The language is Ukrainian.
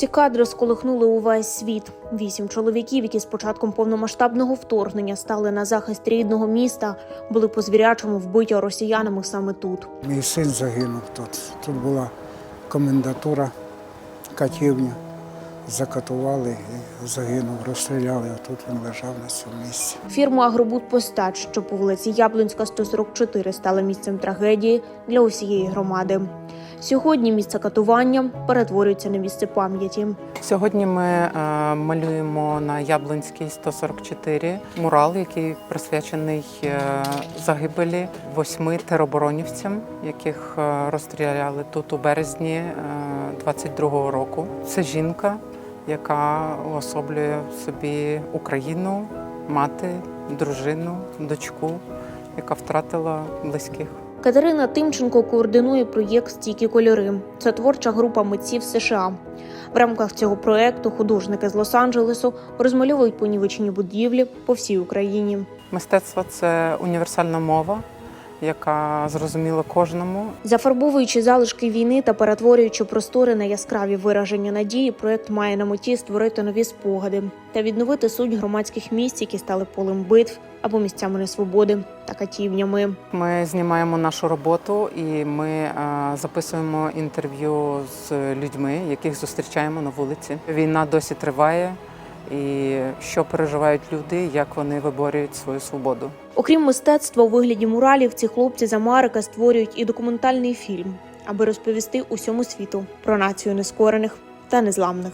Ці кадри сколихнули увесь світ. Вісім чоловіків, які з початком повномасштабного вторгнення стали на захист рідного міста, були по звірячому вбиті росіянами саме тут. Мій син загинув тут. Тут була комендатура, катівня. Закатували і загинув, розстріляли, а тут він лежав на цьому місці. Фірма Агробудпостач, що по вулиці Яблунська, 144, стала місцем трагедії для усієї громади. Сьогодні місце катування перетворюється на місце пам'яті. Сьогодні ми е, малюємо на Яблунській 144 мурал, який присвячений е, загибелі восьми тероборонівцям, яких е, розстріляли тут у березні е, 22-го року. Це жінка, яка уособлює в собі Україну, мати, дружину, дочку, яка втратила близьких. Катерина Тимченко координує проєкт Стійкі кольори. Це творча група митців США. В рамках цього проекту художники з Лос-Анджелесу розмальовують понівечені будівлі по всій Україні. Мистецтво це універсальна мова, яка зрозуміла кожному, Зафарбовуючи залишки війни та перетворюючи простори на яскраві вираження надії, проект має на меті створити нові спогади та відновити суть громадських місць, які стали полем битв або місцями несвободи та катівнями. Ми знімаємо нашу роботу і ми е, записуємо інтерв'ю з людьми, яких зустрічаємо на вулиці. Війна досі триває. І що переживають люди, як вони виборюють свою свободу. Окрім мистецтва у вигляді муралів, ці хлопці з Америки створюють і документальний фільм, аби розповісти усьому світу про націю нескорених та незламних.